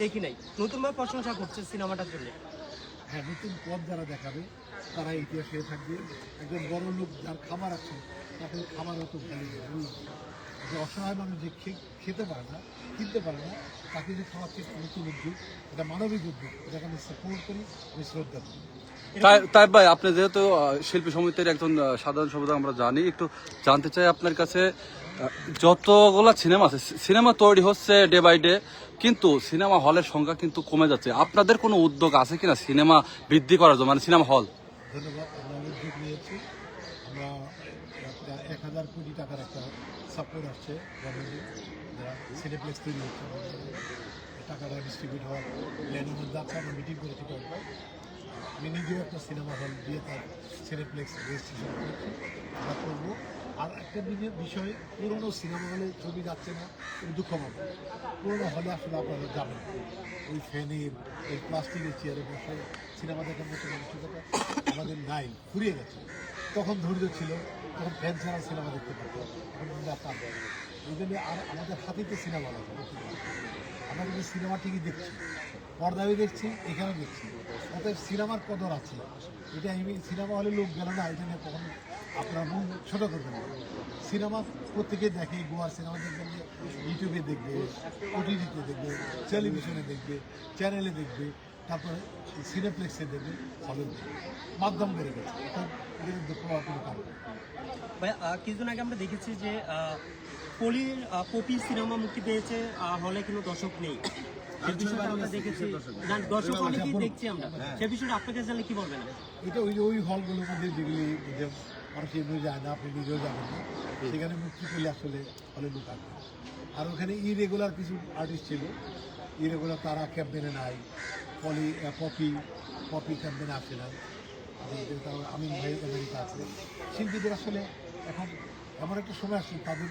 দেখি নাই। নতুনভাবে প্রশংসা করছে সিনেমাটার জন্য। হ্যাঁ নতুন পথ যারা দেখাবে তারা ইতিহাসে থাকবে। একজন বড় লোক যার খামার আছে তাকে হতো ভালো যে অসহায় মানুষ যে খে- খেতে পারে না কিনতে পারে না তাকে যে খাওয়াচ্ছে নতুন উদ্যোগ এটা মানবিক উদ্যোগ। এটাকে আমি সাপোর্ট করি আমি শ্রদ্ধা করি। তাই তাই ভাই আপনি যেহেতু শিল্পী সমিতির একজন সাধারণ সম্পাদক আমরা জানি। একটু জানতে চাই আপনার কাছে যতগুলা সিনেমা আছে সিনেমা তৈরি হচ্ছে ডে বাই ডে, কিন্তু সিনেমা হলের সংখ্যা কিন্তু কমে যাচ্ছে। আপনাদের কোনো উদ্যোগ আছে কিনা সিনেমা বৃদ্ধি করার জন্য মানে সিনেমা হল? আর একটা বিষয়, পুরোনো সিনেমা হলে ছবি যাচ্ছে না দুঃখ পাবো পুরোনো হলে আসলে আপনারা যাবেন ওই ফ্যানের ওই প্লাস্টিকের চেয়ারে বসে সিনেমা দেখার মতো মানসিকতা আমাদের নাই, ফুরিয়ে গেছে। তখন ধৈর্য ছিল, তখন ফ্যান ছাড়া সিনেমা দেখতে পারতো এখন। এই জন্য আর আমাদের হাতেতে সিনেমা দেখা আমরা কিন্তু সিনেমা ঠিকই দেখছি। পর্দায় দেখছি, এখানেও দেখছি। অতএব সিনেমার কদর আছে। এটা আমি সিনেমা হলে লোক গেল না, এটা নিয়ে কখনো আপনার মন ছোটো করবেন না। সিনেমা প্রত্যেকে দেখে গোয়ার সিনেমা দেখবেন ইউটিউবে দেখবে ওটিটিতে দেখবে টেলিভিশনে দেখবে চ্যানেলে দেখবে, তারপরে সিনেপ্লেক্সে দেখবে হলে মাধ্যম বেড়ে গেছে। এদের দুঃখ হওয়ার কোনো কিছুদিন আগে আমরা দেখেছি যে পলির পপি সিনেমা মুক্তি পেয়েছে হলে কোনো দর্শক নেই। সে বিষয়টা আমরা দেখেছি। না দর্শক অনেকেই দেখছি আমরা। সে বিষয়টা আপনাকে জানলে কি বলবেন? এটা ওই যে ওই হলগুলোর মধ্যে যেগুলি যে মানুষ যায় না আপনি নিজেও যাবেন না। সেখানে মুক্তি পেলে আসলে হলে লোক আসবে আর ওখানে ইরেগুলার কিছু আর্টিস্ট ছিল। ইরেগুলার তারা ক্যাম্পেনে নাই। পলি পপি পপি ক্যাম্পেনে আসে না আমিন ভাই আমেরিকা আছে। শিল্পীদের আসলে এখন এমন একটা সময় আসছে। তাদের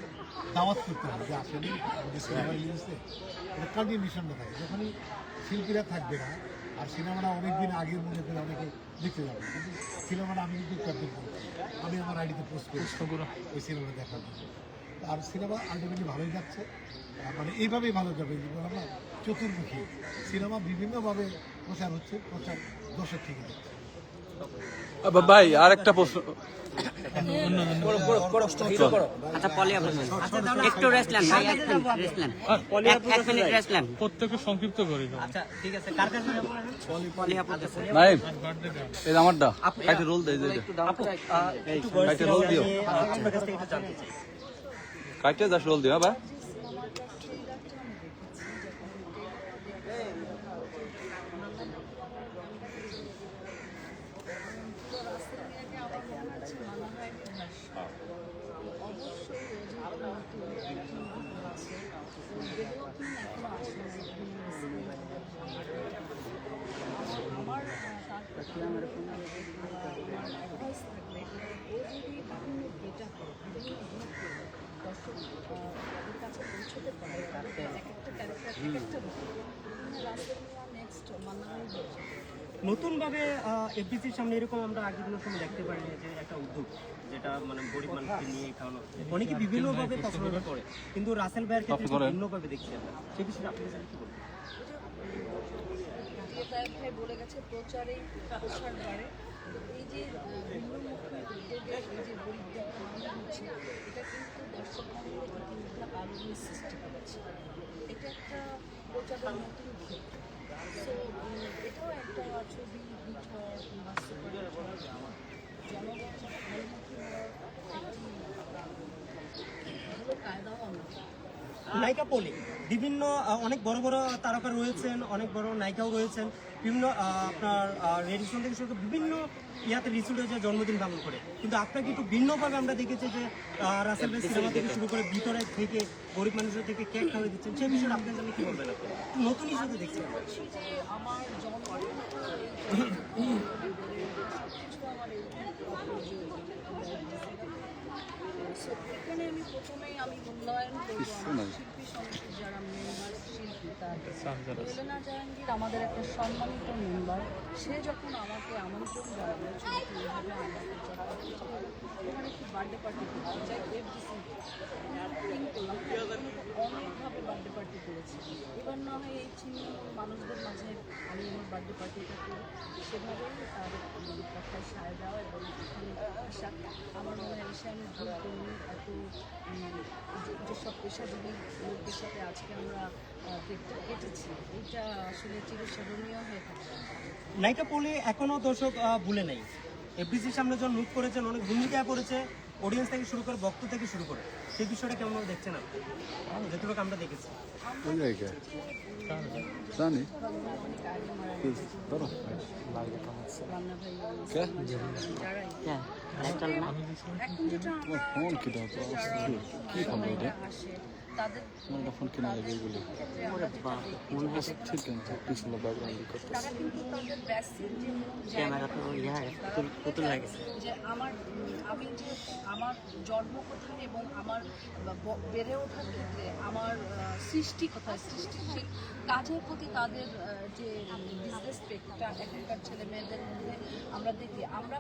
দাওয়াত করতে হবে যে আসেনি আমাদের সিনেমা রিলিজে এটা কন্টিনিউশনটা থাকে। যখনই শিল্পীরা থাকবে না আর সিনেমাটা অনেক দিন আগের মনে করে অনেকে দেখতে যাবে। কিন্তু সিনেমাটা আমি কিন্তু ক্যাপ্টেন করেছি আমি আমার আইডিতে পোস্ট করি। ওই সিনেমাটা দেখার জন্য। আর সিনেমা আলটিমেটলি ভালোই যাচ্ছে। মানে এইভাবেই ভালো যাবে। না চতুর্মুখী। সিনেমা বিভিন্নভাবে প্রচার হচ্ছে প্রচার দর্শক ঠিকই যাচ্ছে। ভাই আর একটা প্রশ্ন আচ্ছা সংক্ষিপ্ত করি আচ্ছা ঠিক আছে। কার কাছে যাব এখন? পলি আপুর কাছে নাই এই যে আমারটা। রোল দেয় রোল দিও আপনার কাছ থেকে একটু জানতে চাই। কাইটে দাস রোল দিও হ্যাঁ ভাই আমার তার প্রতি আমার অ্যাডভাইস থাকবে ও যদি বিভিন্ন ডেটা করে বিভিন্ন গ্রুপ করে দর্শক আহ, তাদের কাছে পৌঁছতে পারে তাদের এক একটা ক্যারেক্টার এক একটা রূপ রাসেল মিয়া নেক্সট মান্নাবাই হয়েছে নতুনভাবে এফডিসির সামনে এরকম আমরা আগের কোনো সময় দেখতে পারিনি যে একটা উদ্যোগ যেটা মানে গরিব মানুষকে নিয়ে খাওয়ানো অনেকে বিভিন্নভাবে প্রশ্নটা করে কিন্তু রাসেল ভাইয়ের ক্ষেত্রে ভিন্নভাবে দেখছি আমরা। সে বিষয়ে আপনি কি বলবেন ভাই বলে গেছে প্রচারেই প্রসার বাড়ে এই যে ভিন্নমুখী উদ্যোগে এই যে হচ্ছে, এটা কিন্তু দর্শক মহলে ইতিমধ্যে আলোড়নের সৃষ্টি করেছে। এটা একটা প্রচারের নতুন ক্ষেত্র। সো এটাও একটা ছবি সুপার হিট জনগণ হলমুখী হওয়ার একটি ভালো কায়দাও আমরা নায়িকা পলি। বিভিন্ন অনেক বড় বড় তারকা রয়েছেন অনেক বড় নায়িকাও রয়েছেন বিভিন্ন আপনার রেডিশন থেকে শুরু বিভিন্ন ইয়াতে রিসুট হয়েছে জন্মদিন পালন করে। কিন্তু আপনাকে একটু ভিন্নভাবে আমরা দেখেছি যে রাসেল ভাই সিনেমা থেকে শুরু করে ভিতরে থেকে গরিব মানুষের থেকে কেক খাওয়াই দিচ্ছেন সেই বিষয়ে আপনার জন্য কি বলবেন নতুন হিসেবে দেখছেন আমার জন্ম কিছু আমার So, এখানে আমি প্রথমেই আমি মূল্যায়ন করব শিল্পী সমিতির যারা মেম্বার শিল্পী এলেনা জাহাঙ্গীর আমাদের একটা সম্মানিত মেম্বার। সে যখন আমাকে আমন্ত্রণ জানালো ওখানে একটি বার্থডে পার্টি করতে চাই এফডিসি অনেকভাবে বার্থডে পার্টি করেছি। এবার না হয় এই চিহ্ন মানুষদের মাঝে আমি আমার বার্থডে পার্টিটা করি। সেভাবেই তার কথায় সায় দেওয়া এবং এখানে আসা আমার মনে হয় এসে আমি ভুল করিনি, এত যেসব পেশাজীবী লোকদের সাথে আজকে আমরা কেটে- কেটেছি। এটা আসলে চিরস্মরণীয় হয়ে থাকবে নায়িকা পলি এখনও দর্শক ভুলে নেই। এফডিসির সামনে যখন মুখ করেছেন অনেক ভূমিকা করেছে অডিয়েন্স থেকে শুরু করে বক্ত থেকে শুরু করে। সেই বিষয়টা কেমন দেখছেন আপনি? যেটুকু আমরা দেখেছি। জানি। কে? হ্যাঁ ফোন এটা? তাদের ফোন কিনা এগুলি। মনে হয় ঠিক পিছনে ব্যাকগ্রাউন্ড করতে তারা কিন্তু তাদের বেসিক যে ক্যামেরা তো ইয়ে পুতুল পুতুল যে আমার আমি যে আমার জন্ম কোথায় এবং আমার বেড়ে ওঠার ক্ষেত্রে আমার সৃষ্টি কোথায় সৃষ্টিশীল কাজের প্রতি তাদের যে ডিসরেসপেক্টটা এখনকার ছেলে মেয়েদের মধ্যে আমরা দেখি আমরা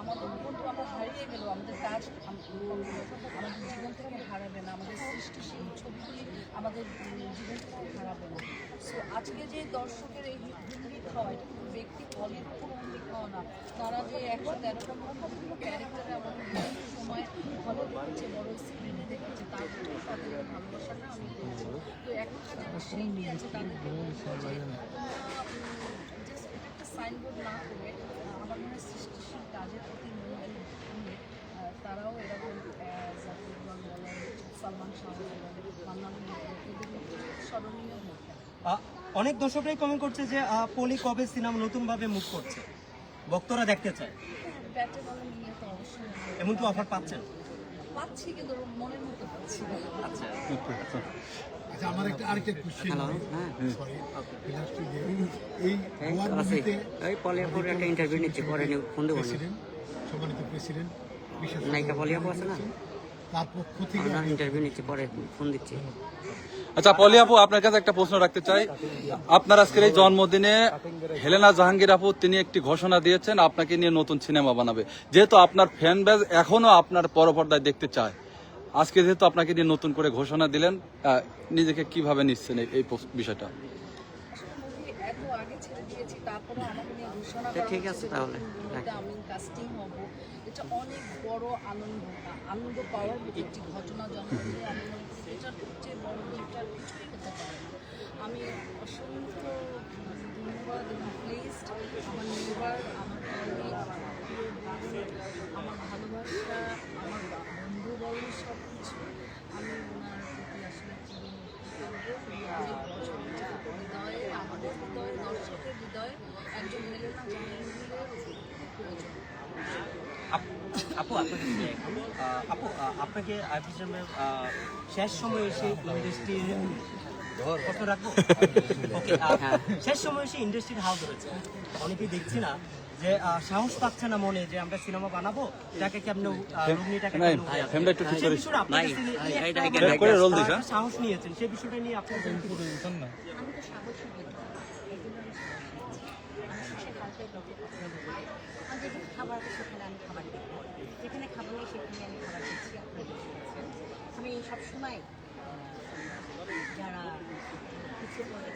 আমাদের বন্ধু আমরা হারিয়ে গেলেও আমাদের কাজ আমাদের জীবন থেকে হারাবে না আমাদের সৃষ্টিশীল ছবিগুলি আমাদের জীবন থেকে হারাবে না। সো আজকে যে দর্শকের এই হুমড়ি খাওয়া এটা কিন্তু ব্যক্তি পলির উপর হুমড়ি খাওয়া না তারা যে একশো তেরোটা কতগুলো ক্যারেক্টারে আমাদের বিভিন্ন সময় ভালো দেখেছে বড় স্ক্রিনে দেখেছে তার জন্য তাদের ভালোবাসাটা আমি পেয়েছি। তো এখনকার যারা শিল্পী আছে তাদেরকে সাইনবোর্ড না। করে আমার মনে হয় সৃষ্টিশীল কাজের প্রতি সালমান শাহ স্মরণীয় অনেক দর্শকরাই কমেন্ট করছে যে পলি কবে সিনেমা নতুনভাবে মুভ করছে? ভক্তরা দেখতে চায়। এমন বলে নিয়ে তো অবশ্যই আমি এমনকি অফার পাচ্ছেন? পাচ্ছি কিন্তু মনের মতো পাচ্ছি না। আচ্ছা। আচ্ছা আমার একটা আরেকটা হ্যালো হ্যাঁ এই এই মুভিতে ওই পলে পরে একটা ইন্টারভিউ নিচ্ছে পরে নিউ ফোন দেবো সম্মানিত প্রেসিডেন্ট বিশেষ নায়িকা পলি আপু আছে না? তার পক্ষ ইন্টারভিউ নিচ্ছে পরে ফোন দিচ্ছি। আচ্ছা পলি আপু আপনার কাছে একটা প্রশ্ন রাখতে চাই। আপনার আজকের এই জন্মদিনে হেলেনা জাহাঙ্গীর আপু তিনি একটি ঘোষণা দিয়েছেন আপনাকে নিয়ে নতুন সিনেমা বানাবে। যেহেতু আপনার ফ্যান বেজ এখনও আপনার পরপর্দায় দেখতে চায় আজকে যেহেতু আপনাকে নিয়ে নতুন করে ঘোষণা দিলেন নিজেকে কীভাবে নিচ্ছেন এই- বিষয়টা? মুভি এত আগে ছেড়ে দিয়েছি তারপরে আমাকে নিয়ে ঘোষণা তো করা ঠিক আছে তাহলে, আমি কাস্টিং হব। এটা অনেক বড় আনন্দ আনন্দ পাওয়ার একটি ঘটনা জন্ম দিয়ে আমি বড় আমি অসংখ্য ধন্যবাদ এবং আমার নেবার আমার আমার ভালোবাসা, আমার বন্ধু সব কিছু আমি ওনার প্রতি আসলে হৃদয়ে, আমাদের হৃদয়ে, দর্শকের হৃদয়ে একজন হেলেনা জাহাঙ্গীরের প্রয়োজন। আপ- আপু আপনাকে আপু আপনাকে আইপিএম শেষ সময় এসে ইন্ডাস্ট্রির কত রাখব? ওকে শেষ সময় এসে ইন্ডাস্ট্রির হাল ধরেছে। অনেকেই দেখছি না যে সাহস পাচ্ছে না মনে যে আমরা সিনেমা বানাবো। এটাকে কেমন রুগনীটাকে একটু ঠিক করে- ভাই, করে হ্যাঁ? সাহস নিয়েছেন। সেই বিষয়টা নিয়ে আপনার? আমি তো সাহসী হই না। এগুলো আমি সাহসী হই না। আমি শেষে কালকে লোকে কথা বলব। আমি যেখানে খাবার আছে সেখানে আমি খাবার দিই যেখানে খাবার নেই সেখানে আমি খাবার দিচ্ছি আপনারা দেখতে পাচ্ছেন। আমি সবসময় যারা পড়ে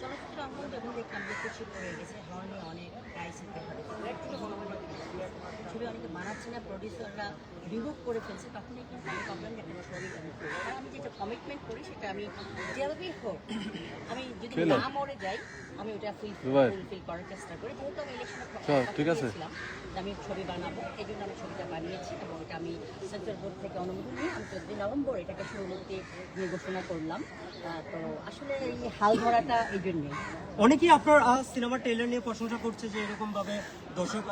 চলচ্চিত্র অঙ্গন যখন দেখলাম যে পিছিয়ে পড়ে গেছে হর্নে অনেক প্রাইস দিতে হবে ছবি অনেকে বানাচ্ছে না প্রডিউসাররা রিমুভ করে ফেলছে তখনই কিন্তু আমি ভাবলাম যে ছবি আমি যেটা কমিটমেন্ট করি সেটা আমি যেভাবেই হোক আমি যদি না মরে যাই আমি ওটা ফুল ফুলফিল করার চেষ্টা করি। যেহেতু আমি ইলেকশনে চল, ঠিক আছে। আমি ছবি বানাবো এই জন্য আমি ছবিটা বানিয়েছি এবং এটা আমি সেন্ট্রাল বোর্ড থেকে অনুমতি নিয়ে আমি চোদ্দই নভেম্বর এটাকে শুরুতে নিয়ে ঘোষণা করলাম। আহ, তো আসলে এই হাল ধরাটা এই জন্যই। অনেকেই আপনার সিনেমার ট্রেলার নিয়ে প্রশংসা করছে যে এরকম ভাবে দর্শক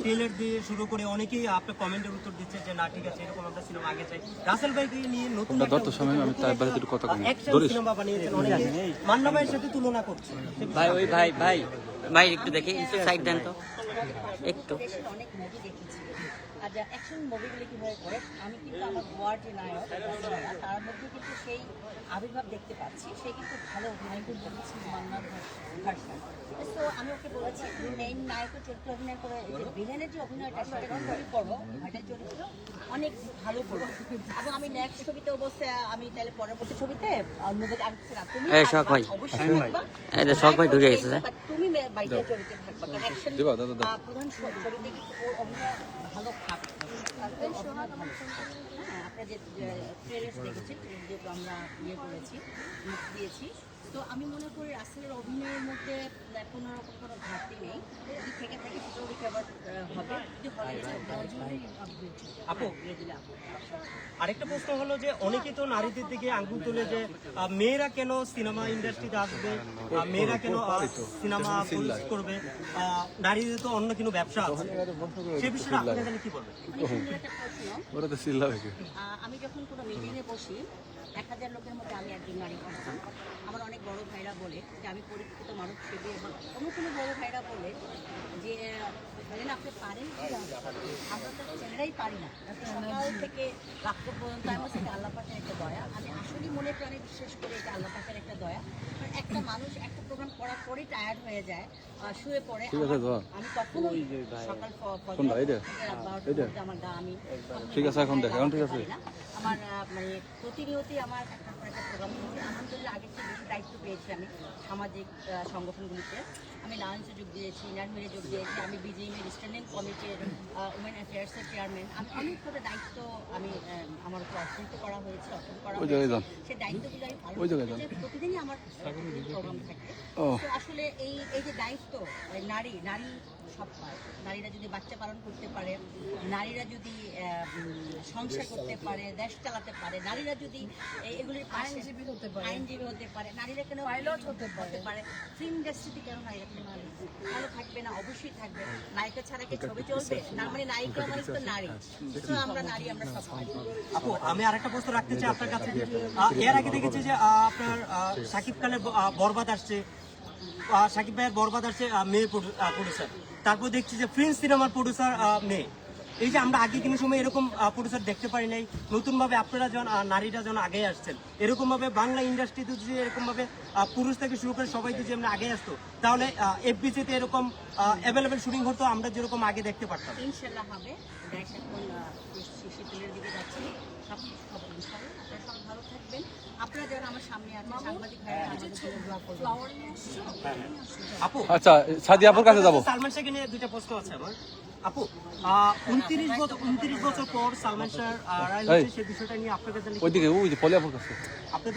ট্রেলার দিয়ে শুরু করে অনেকেই আপনার কমেন্টের উত্তর দিচ্ছে যে না ঠিক আছে এরকম আমরা সিনেমা আগে চাই। রাসেল ভাইকে নিয়ে নতুন একটা স্বামী, আমি তার বাইরে কথা ধরিস? সিনেমা বানিয়েছেন অনেকে। মান্না ভাইয়ের সাথে তুলনা করছে ভাই ওই ভাই ভাই ভাই একটু দেখি একটু সাইড দেন তো। একটু দেশের অনেক মুভি দেখেছি আর যা অ্যাকশন মুভিগুলো কীভাবে করে আমি কিন্তু আমার গোয়ার যে নায়ক তার মধ্যে কিন্তু সেই আবির্ভাব দেখতে পাচ্ছি। সে কিন্তু ভালো অভিনয় করতে পারছে মান্নার ভার্সন তো আমি ওকে বলেছি তুমি মেইন নায়কের চরিত্রে অভিনয় করে যে ভিলেনের যে অভিনয়টা সেটা খুবই করো। ভাইটার চরিত্র অনেক ভালো করো। এবং আমি নেক্সট ছবিতে অবশ্যই আমি তাহলে পরবর্তী ছবিতে অন্যদের আর কিছু না তুমি। অবশ্যই থাকবা। এই যে শখ ভাই ঢুকে গেছে, তুমি বাইকের চরিত্রে থাকবা। কারণ প্রধান চরিত্রে কিন্তু ওর অভিনয় ভালো থাকবে অভিনয় ভালো। হ্যাঁ আপনারা যে ট্রেলার দেখেছেন যেহেতু আমরা ইয়ে করেছি মুখ দিয়েছি। তো আমি মনে করি রাসেলের অভিনয়ের মধ্যে কোনো রকম কোনো ঘাটতি নেই। যদি থেকে থাকে সেটাও রিকভার হবে। যদি হলে আপু আরেকটা প্রশ্ন হলো যে অনেকে তো নারীদের দিকে আঙ্গুল তুলে যে মেয়েরা কেন সিনেমা ইন্ডাস্ট্রিতে আসবে? মেয়েরা কেন সিনেমা করবে? নারীদের তো অন্য কোনো ব্যবসা আছে। সে বিষয়ে আপনারা জানি কি বলবেন? আমি যখন কোনো মিটিংয়ে বসি এক হাজার লোকের মধ্যে আমি একজন নারী পার্সন আমার অনেক বড় ভাইরা বলে যে আমি পরীক্ষিত মানুষ সেবী এবং কোনো কোনো বড় ভাইরা বলে যে বলেন আপনি পারেন? আমরা তো ছেলেরাই পারি না। সকাল থেকে রাত্র পর্যন্ত আমার সাথে আল্লাহ পাশের একটা দয়া। আমি আসলেই মনে প্রাণে বিশ্বাস করি এটা আল্লাহ পাশের একটা দয়া। একটা মানুষ একটা প্রোগ্রাম করার পরেই টায়ার্ড হয়ে যায় শুয়ে পড়ে। আমি কখনোই সকাল কোনটা? এইটা? মধ্যে আমার গা আমি ঠিক আছে, এখন দেখ, এখন ঠিক আছে। আমার মানে প্রতিনিয়তই আমার একটা একটা প্রোগ্রাম হচ্ছে আলহামদুলিল্লাহ আগের থেকে বেশি দায়িত্ব পেয়েছি আমি সামাজিক সংগঠনগুলিতে। আমি লায়ন্সে যোগ দিয়েছি নারমেরে যোগ দিয়েছি আমি বিজেএমের স্ট্যান্ডিং কমিটির উমেন অ্যাফেয়ার্সের চেয়ারম্যান আমি অনেক কটা দায়িত্ব আমি আহ, আমার উপর অর্পিত করা হয়েছে অর্পণ করা হয়েছে। সেই দায়িত্বগুলো আমি পালন। প্রতিদিনই আমার প্রোগ্রাম থাকে। তো আসলে এই এই যে দায়িত্ব এই নারী নারী সব পায়। নারীরা যদি বাচ্চা পালন করতে পারে নারীরা যদি সংসার করতে পারে দেশ চালাতে পারে নারীরা যদি এই- এগুলির আইনজীবী হতে পারে। আইনজীবী হতে পারে নারীরা কেন পাইলট হতে হতে পারে। ফিল্ম ইন্ডাস্ট্রিতে কেন নারীরা কেন ভালো থাকবে না অবশ্যই থাকবে। নায়িকা ছাড়া কি ছবি চলবে? না মানে নায়িকা মানে তো নারী। তো আমরা নারী আমরা সব পারি। আপু আমি আরেকটা প্রশ্ন রাখতে চাই আপনার কাছে। এর আগে দেখেছি যে আহ, আপনার আহ, শাকিব খানের বরবাদ আসছে। শাকিব ভাইয়ের বরবাদ আসছে মেয়ে প্রডিউসার তারপর দেখছি যে ফ্রেন্স সিনেমার প্রডিউসার মেয়ে। এই যে আমরা আগে কোনো সময় এরকম প্রডিউসার দেখতে পারি নাই, নতুনভাবে আপনারা যখন নারীরা যখন আগে আসছেন এরকম ভাবে বাংলা ইন্ডাস্ট্রিতে যদি এরকম ভাবে পুরুষ থেকে শুরু করে সবাই যদি আমরা আগে আসতো, তাহলে এফবিসিতে এরকম অ্যাভেলেবেল শুটিং হতো, আমরা যেরকম আগে দেখতে পারতাম। শীতলের দিকে যাচ্ছে। সব ভালো থাকবেন। আপু। আচ্ছা সাদিয়াপুর কাছে যাব। সালমান শাহকে নিয়ে দুইটা প্রশ্ন আছে আমার। আপু উনত্রিশ বছর উনত্রিশ বছর পর সালমান শাহ আহ, রায় হচ্ছে সেই বিষয়টা নিয়ে আপনার কাছে ওইদিকে ওই যে পলিয়াপুর কাছে।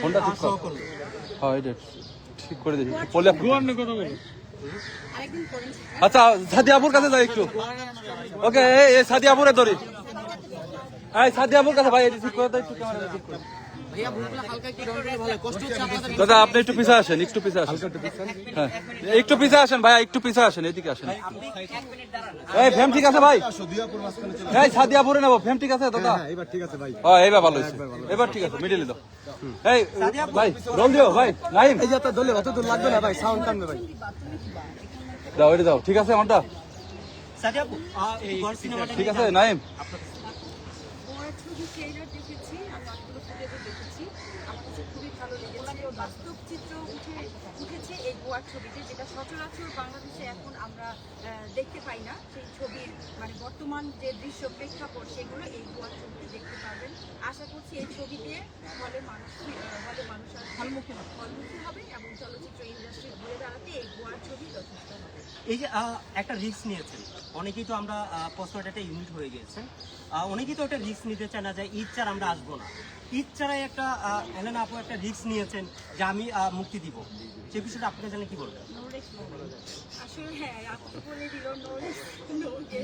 ফোনটা ঠিক কর। হ্যাঁ এটা ঠিক করে দিই পলিয়াপুর আরেকদিন করেন। আচ্ছা সাদিয়াপুর কাছে যাই একটু। ওকে এই এই সাদিয়াপুরে ধরি। এই সাদিয়াপুর কাছে ভাই ঠিক করে দাও একটু ক্যামেরা ঠিক করে দাদা আপনি একটু পিছে আসেন একটু পিছে আসেন। হ্যাঁ। একটু পিছে আসেন ভাই একটু পিছে আসেন এদিকে আসেন। এই ফেম ঠিক আছে ভাই? এই সাদিয়াপুরে নেব। ফেম ঠিক আছে দাদা? এবার ঠিক আছে ভাই। ও এইবার ভালো হয়েছে এবার ঠিক আছে মিডিলে দাও। এই ভাই রোল দিও ভাই। নাইম। এই যে দলে অত দূর লাগবে না ভাই সাউন্ড টানবে ভাই। দাও এটা দাও ঠিক আছে আমারটা সাদিয়া আপু আহ, এই গড় সিনেমাটা ঠিক আছে নাইম। দেখেছি আমি অনেকগুলো ফুটেজও দেখেছি আমার কাছে খুবই ভালো লেগেছে বাস্তব চিত্র উঠে উঠেছে এই গোয়ার ছবিতে, যেটা সচরাচর বাংলাদেশে এখন আমরা দেখতে পাই না। সেই ছবির মানে বর্তমান যে দৃশ্য প্রেক্ষাপট, সেগুলো এই গোয়ার ছবিতে দেখতে পারবেন। আশা করছি এই ছবিতে হলে মানুষ হলে মানুষ আর ফলমুখী হবে। ফলমুখী হবে এবং চলচ্চিত্র ইন্ডাস্ট্রি ঘুরে দাঁড়াতে এই গোয়ার ছবি যথেষ্ট হবে। এই যে একটা রিস্ক নিয়েছেন। অনেকেই তো আমরা পোস্টারটা একটা ইউনিট হয়ে গিয়েছে অনেকেই তো একটা রিস্ক নিতে চায় না যে ঈদ ছাড়া আমরা আসব না। ঈদ ছাড়াই একটা হেলেনা আপু একটা রিস্ক নিয়েছেন যে আমি মুক্তি দিব। সে বিষয়টা আপনি জানেন কি বলবেন? আসলে হ্যাঁ আপু বলে দিল নোকে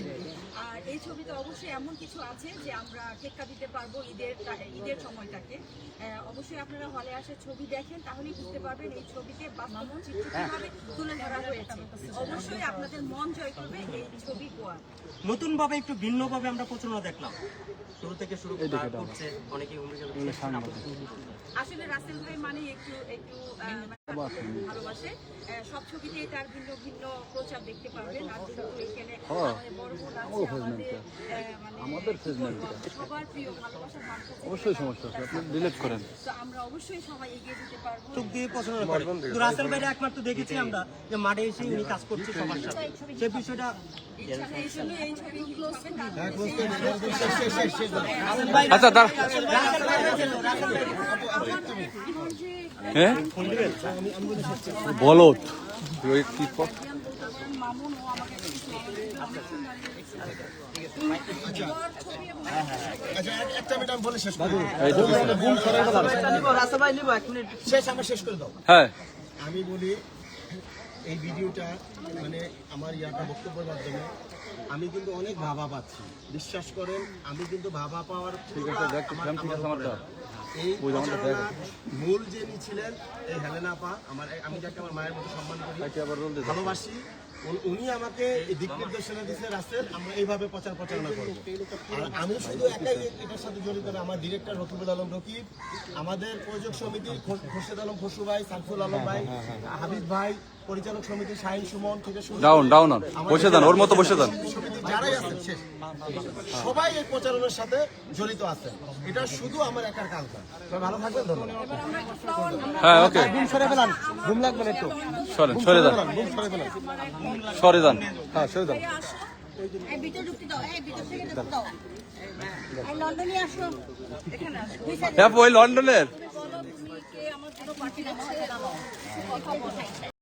আর এই ছবিতে অবশ্যই এমন কিছু আছে যে আমরা টেক্কা দিতে পারব ঈদের ঈদের সময়টাকে। অবশ্যই আপনারা হলে আসে ছবি দেখেন তাহলেই বুঝতে পারবেন এই ছবিতে বাস্তব চিত্র কীভাবে তুলে ধরা হয়েছে। অবশ্যই আপনাদের মন জয় করবে এই ছবি গোয়া। নতুনভাবে একটু ভিন্নভাবে আমরা প্রচারণা দেখলাম। শুরু থেকে শুরু করছে ভূমিকা আসলে রাসেল ভাই মানে একটু একটু আহ, ভালোবাসে। সব ছবিতেই তার ভিন্ন ভিন্ন প্রচার দেখতে পারবেন। আর এখানে। বড় বোন আছে আমাদের মানে আমাদের কি ফেসবুক বলব, টা। সবার প্রিয় ভালোবাসার মানুষ অবশ্যই সমস্যা আছে আপনি ডিলিট করেন। তো আমরা অবশ্যই সবাই এগিয়ে যেতে পারব। চোখ দিয়ে পছন্দ করে। রাসেল ভাইরা একমাত্র দেখেছি আমরা যে মাঠে এসে উনি কাজ করছে সবার সাথে সেই বিষয়টা আচ্ছা দাঁড়া। হ্যাঁ? বলো কি আচ্ছা এক- একটা মিনিট আমি বলে শেষ করি এই তো দিছে। শেষ আমার শেষ করে দাও। হ্যাঁ। আমি বলি এই ভিডিওটা মানে আমার ইয়াটা বক্তব্যের মাধ্যমে। আমি কিন্তু অনেক ভাবা পাচ্ছি। বিশ্বাস করেন আমি কিন্তু ভাবা পাওয়ার এই যে মূল যিনি ছিলেন এই হেলেনা পা আমার আমি যাকে আমার মায়ের মতো সম্মান করি। ভালোবাসি। উনি- আমাকে দিক নির্দেশনা দিচ্ছে রাস্তার আমরা এইভাবে প্রচার প্রচারণা করব। আর আমি শুধু একাই এটার সাথে জড়িত না আমার ডিরেক্টর রকিবুল আলম রকিব আমাদের প্রযোজক সমিতির খোর- খোরশেদ আলম খসু ভাই সাইফুল আলম ভাই হাবিব ভাই পরিচালক সমিতির শাহিন সুমন থেকে ডাউন ডাউন বসে যান ওর মতো বসে যান যারাই আছেন শেষ। সবাই এই প্রচারণার সাথে জড়িত আছেন। এটা শুধু আমার একার কাজ না ভালো থাকবেন ধন্যবাদ। হ্যাঁ ওকে। ঘুম সরে ফেলান ঘুম লাগবে না একটু। সরেন সরে যান। ঘুম সরে ফেলান। সরে যান। হ্যাঁ সরে যান। এই ভিতর ঢুকতে দাও এই ভিতর থেকে ঢুকতে দাও। এই লন্ডনে আসো। এখানে আসো। হ্যাঁ ওই লন্ডনের। বলো তুমি কে আমার জন্য পাঠিয়ে দিচ্ছে কথা বলো।